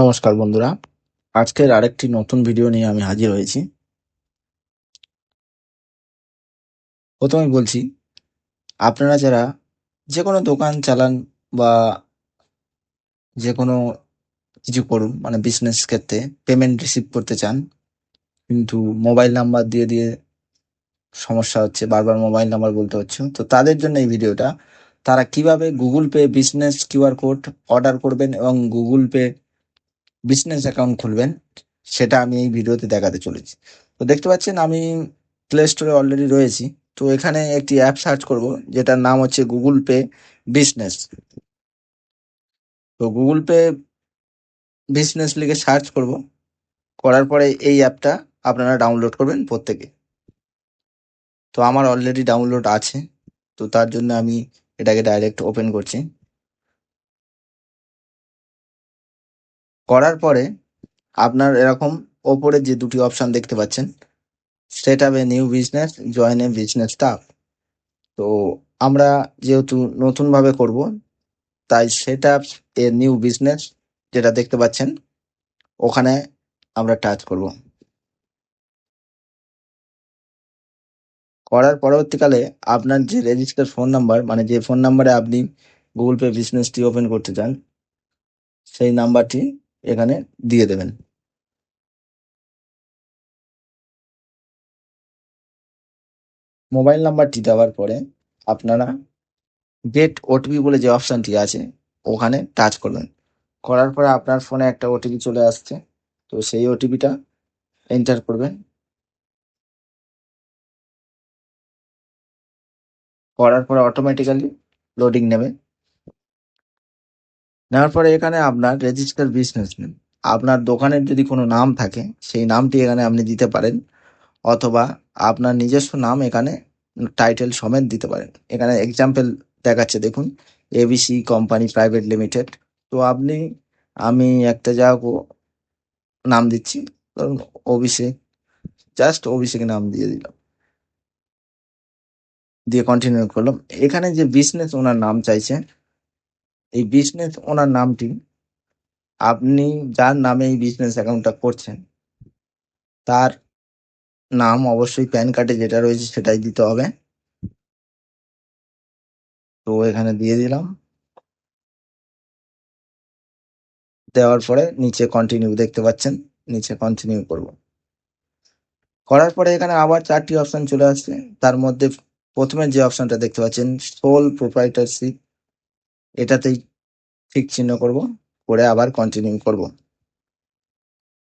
নমস্কার বন্ধুরা। আজকের আরেকটি নতুন ভিডিও নিয়ে আমি হাজির হয়েছি। প্রথমে বলছি, আপনারা যারা যে কোনো দোকান চালান বা যে কোনো কিছু করুন মানে বিজনেস ক্ষেত্রে পেমেন্ট রিসিভ করতে চান, কিন্তু মোবাইল নাম্বার দিয়ে দিয়ে সমস্যা হচ্ছে, বারবার মোবাইল নাম্বার বলতে হচ্ছে, তো তাদের জন্য এই ভিডিওটা তারা কীভাবে Google Pay business QR code order করবেন এবং গুগল পে বিজনেস অ্যাকাউন্ট খুলবেন, সেটা আমি এই ভিডিওতে দেখাতে চলেছি। তো দেখতে পাচ্ছেন, আমি প্লে স্টোরে অলরেডি রয়েছি। তো এখানে একটি অ্যাপ সার্চ করব, যেটার নাম হচ্ছে গুগল পে বিজনেস তো গুগল পে বিজনেস লিখে সার্চ করব, করার পরে এই অ্যাপটা আপনারা ডাউনলোড করবেন প্রত্যেকে। তো আমার অলরেডি ডাউনলোড আছে, তো তার জন্য আমি এটাকে ডাইরেক্ট ওপেন করছি। করার পরে আপনার এরকম ওপরে যে দুটি অপশান দেখতে পাচ্ছেন, set up a new business join a business staff তো আমরা যেহেতু নতুনভাবে করব, তাই set up a new business যেটা দেখতে পাচ্ছেন, ওখানে আমরা টাচ করব। করার পরবর্তীকালে আপনার যে রেজিস্টার ফোন নাম্বার মানে যে ফোন নাম্বারে আপনি গুগল পে বিজনেসটি ওপেন করতে চান, সেই নাম্বারটি এখানে দিয়ে দেবেন। মোবাইল নাম্বারটি দেওয়ার পরে আপনারা গেট ওটিপি বলে যে অপশানটি আছে, ওখানে টাচ করবেন। করার পরে আপনার ফোনে একটা ওটিপি চলে আসছে, তো সেই ওটিপিটা এন্টার করবেন। করার পরে অটোমেটিক্যালি লোডিং নেবে। নেওয়ার পরে এখানে আপনার রেজিস্টার বিজনেস নেম আপনার দোকানের যদি কোনো নাম থাকে, সেই নামটি এখানে আপনি দিতে পারেন, অথবা আপনার নিজস্ব নাম এখানে টাইটেল সমেত দিতে পারেন। এখানে এক্সাম্পল দেখাচ্ছে, দেখুন এবিসি কোম্পানি প্রাইভেট লিমিটেড তো আপনি, আমি একটা হোক নাম দিচ্ছি, ধরুন অভিষেক জাস্ট অভিষেক নাম দিয়ে দিলাম। দিয়ে কন্টিনিউ করলাম। এখানে যে বিজনেস ওনার নাম চাইছে এই বিজনেস ওনার নামটি, আপনি যার নামে এই বিজনেস অ্যাকাউন্টটা করছেন, তার নাম অবশ্যই প্যান কার্ডে যেটা রয়েছে সেটাই দিতে হবে। তো এখানে দিয়ে দিলাম। দেওয়ার পরে নিচে কন্টিনিউ দেখতে পাচ্ছেন, নিচে কন্টিনিউ করব। করার পরে এখানে আবার চারটি অপশন চলে আসছে। তার মধ্যে প্রথমে যে অপশনটা দেখতে পাচ্ছেন সোল প্রোপ্রাইটারশিপ এটাতেই ঠিক চিহ্ন করব, করে আবার কন্টিনিউ করব।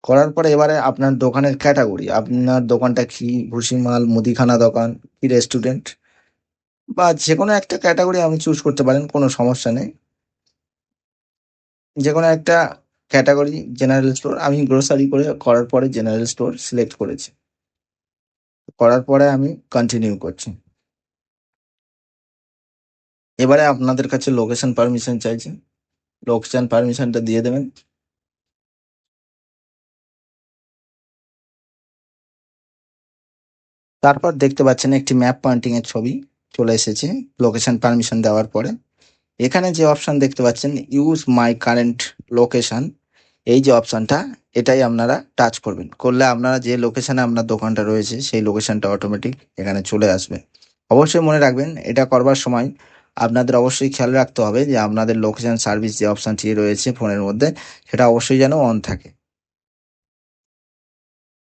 করার পরে এবারে আপনার দোকানের ক্যাটাগরি আপনার দোকানটা কি, ভুসিমাল, মুদিখানা দোকান, কি রেস্টুরেন্ট বা যে কোনো একটা ক্যাটাগরি আপনি চুজ করতে পারেন, কোনো সমস্যা নেই। যে কোনো একটা ক্যাটাগরি জেনারেল স্টোর আমি গ্রোসারি করে করার পরে জেনারেল স্টোর সিলেক্ট করেছি। করার পরে আমি কন্টিনিউ করছি। এবারে আপনাদের কাছে লোকেশন পারমিশন চাইছে। লোকেশন পারমিশনটা দিয়ে দেবেন। তারপর দেখতে পাচ্ছেন একটি ম্যাপ পয়েন্টিং এর ছবি চলে এসেছে লোকেশন পারমিশন দেওয়ার পরে। এখানে যে অপশন দেখতে পাচ্ছেন ইউজ মাই কারেন্ট লোকেশন এই যে অপশনটা এটাই আপনারা টাচ করবেন। করলে আপনারা যে লোকেশনে আপনার দোকানটা রয়েছে, সেই লোকেশনটা অটোমেটিক এখানে চলে আসবে। অবশ্যই মনে রাখবেন, এটা করবার সময় আপনাদের অবশ্যই খেয়াল রাখতে হবে যে আপনাদের লোকেশন সার্ভিস যে অপশনটি রয়েছে ফোনের মধ্যে, সেটা অবশ্যই যেন অন থাকে।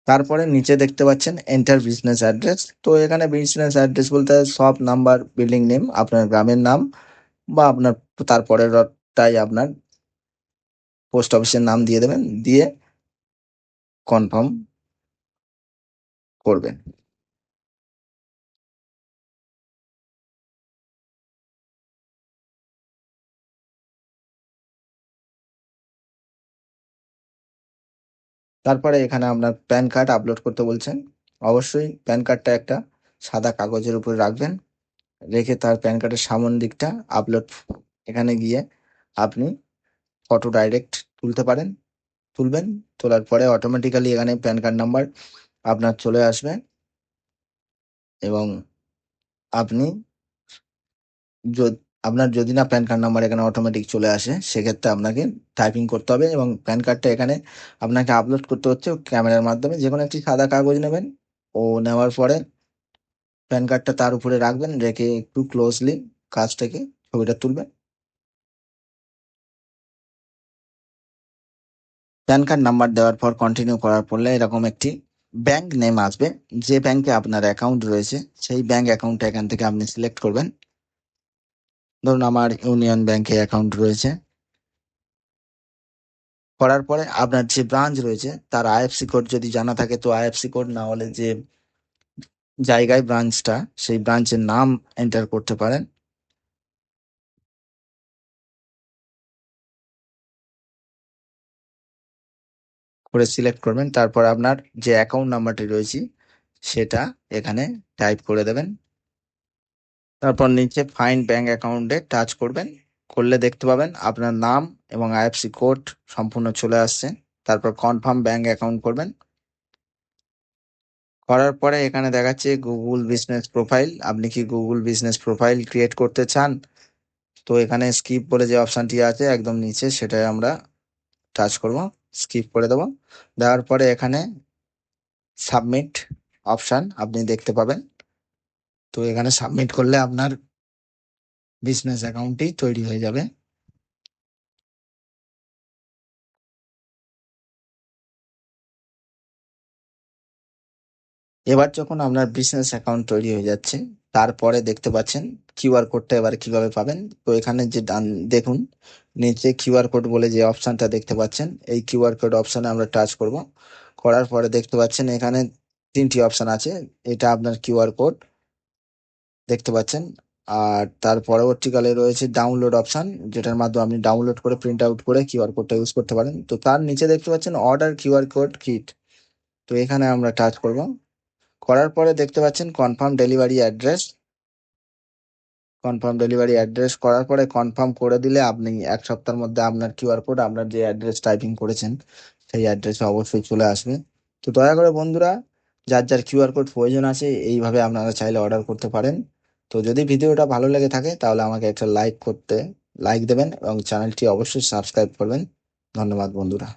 তারপরে নিচে দেখতে পাচ্ছেন এন্টার বিজনেস অ্যাড্রেস তো এখানে বিজনেস অ্যাড্রেস বলতে সব নাম্বার বিল্ডিং নেম আপনার গ্রামের নাম বা আপনার তারপরেরটাই আপনার পোস্ট অফিসের নাম দিয়ে দেবেন, দিয়ে কনফার্ম করবেন। তারপরে এখানে আপনার প্যান কার্ড আপলোড করতে বলছেন। অবশ্যই প্যান কার্ডটা একটা সাদা কাগজের উপরে রাখবেন। রেখে তার প্যান কার্ডের সামন দিকটা আপলোড, এখানে গিয়ে আপনি ফটো ডাইরেক্ট তুলতে পারেন, তুলবেন, তোলার পরে অটোমেটিক্যালি এখানে প্যান কার্ড নাম্বার আপনার চলে আসবে এবং আপনি আপনার যদি না প্যান কার্ড নাম্বার এখানে অটোমেটিক চলে আসে, সেক্ষেত্রে আপনাকে টাইপিং করতে হবে এবং প্যান কার্ডটা এখানে আপনাকে আপলোড করতে হচ্ছে ক্যামেরার মাধ্যমে। যে কোনো একটি সাদা কাগজ নেবেন, ও নেওয়ার পরে প্যান কার্ডটা তার উপরে রাখবেন, রেখে একটু ক্লোজলি কাছ থেকে ছবিটা তুলবেন। প্যান কার্ড নাম্বার দেওয়ার পর কন্টিনিউ করার পরলে এরকম একটি ব্যাংক নেম আসবে। যে ব্যাংকে আপনার অ্যাকাউন্ট রয়েছে, সেই ব্যাংক অ্যাকাউন্টটা এখান থেকে আপনি সিলেক্ট করবেন। ধরুন আমার ইউনিয়ন ব্যাংকে অ্যাকাউন্ট রয়েছে। করার পরে আপনার যে ব্রাঞ্চ রয়েছে, তার আইএফসি কোড যদি জানা থাকে, তো আইএফসি কোড না হলে যে জায়গায় ব্রাঞ্চটা সেই ব্রাঞ্চের নাম এন্টার করতে পারেন। করে সিলেক্ট করবেন, তারপর আপনার যে অ্যাকাউন্ট নাম্বারটি রয়েছে, সেটা এখানে টাইপ করে দেবেন। তারপর নিচে ফাইন্ড ব্যাংক অ্যাকাউন্টে টাচ করবেন। করলে দেখতে পাবেন আপনার নাম এবং আইএফসি কোড সম্পূর্ণ চলে আসছে। তারপর কনফার্ম ব্যাংক অ্যাকাউন্ট করবেন। করার পরে এখানে দেখাচ্ছে গুগল বিজনেস প্রোফাইল আপনি কি গুগল বিজনেস প্রোফাইল ক্রিয়েট করতে চান? তো এখানে স্কিপ বলে যে অপশানটি আছে, একদম নিচে সেটাই আমরা টাচ করব স্কিপ করে দেবো। দেওয়ার পরে এখানে সাবমিট অপশান আপনি দেখতে পাবেন। তো এখানে সাবমিট করলে আপনার বিজনেস অ্যাকাউন্টটি তৈরি হয়ে যাবে। এবার যখন আপনার বিজনেস অ্যাকাউন্ট তৈরি হয়ে যাচ্ছে, তারপরে দেখতে পাচ্ছেন কিউআর কোডটা এবার কীভাবে পাবেন? তো এখানে যে ডান, দেখুন, নিচে কিউআর কোড বলে যে অপশানটা দেখতে পাচ্ছেন, এই কিউআর কোড অপশানে আমরা টাচ করব। করার পরে দেখতে পাচ্ছেন এখানে তিনটি অপশান আছে। এটা আপনার কিউআর কোড দেখতে পাচ্ছেন। আর তার পরবর্তীকালে রয়েছে ডাউনলোড অপশান যেটার মাধ্যমে আপনি ডাউনলোড করে প্রিন্ট আউট করে কিউআর কোডটা ইউজ করতে পারেন। তো তার নিচে দেখতে পাচ্ছেন অর্ডার কিউআর কোড কিট তো এখানে আমরা টাচ করব। করার পরে দেখতে পাচ্ছেন confirm delivery address confirm delivery address করার পরে কনফার্ম করে দিলে আপনি এক সপ্তাহের মধ্যে আপনার কিউআর কোড আপনার যে অ্যাড্রেস টাইপিং করেছেন, সেই অ্যাড্রেসে অবশ্যই চলে আসবে। তো দয়া করে বন্ধুরা, যার যার কিউআর কোড প্রয়োজন আছে, এইভাবে আপনারা চাইলে অর্ডার করতে পারেন। তো যদি ভিডিওটা ভালো লেগে থাকে, তাহলে আমাকে একটা লাইক করতে লাইক দেবেন এবং চ্যানেলটি অবশ্যই সাবস্ক্রাইব করবেন। ধন্যবাদ বন্ধুরা।